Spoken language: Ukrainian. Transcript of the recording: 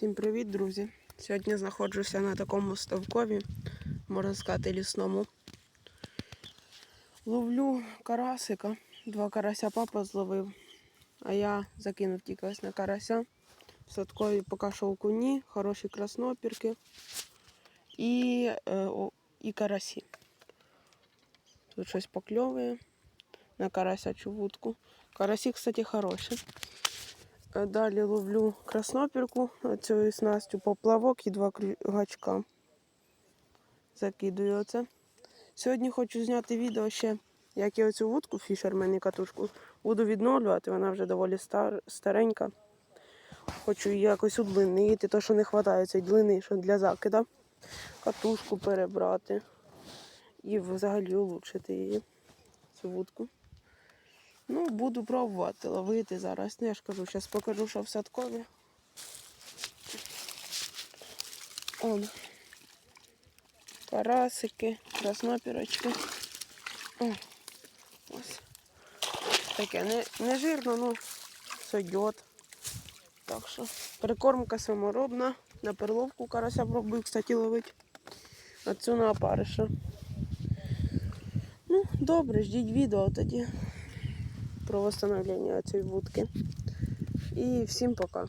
Всім привіт, друзі! Сьогодні знаходжуся на такому ставкові, можна сказати, лісному. Ловлю карасика. Два карася папа зловив, а я закинув тільки ось на карася. В садкові поки що окуні, хороші краснопірки і, е, і карасі. Тут щось покльовує на карасячу вудку. Карасі, кстати, хороші. Е, Далі ловлю краснопірку, цю снастю поплавок і два гачка. Закидую оце. Сьогодні хочу зняти відео ще, як я оцю вудку, фішермен і катушку, буду відновлювати, вона вже доволі стар, старенька. Хочу її якось удлинити, то що не вистачає цієї длини, що для закида. Катушку перебрати і взагалі улучшити її, цю вудку. Ну, буду пробувати ловити зараз. Ну, я ж кажу, зараз покажу, що в садкові. Он. Карасики, краснопірочки. О, ось. Таке не, не жирно, ну сойдет. Так що прикормка саморобна. На перловку карася пробую, кстати, ловить. А цю на опариша. Ну, добре, ждіть відео тоді про восстановлення цієї вудки. І всім пока.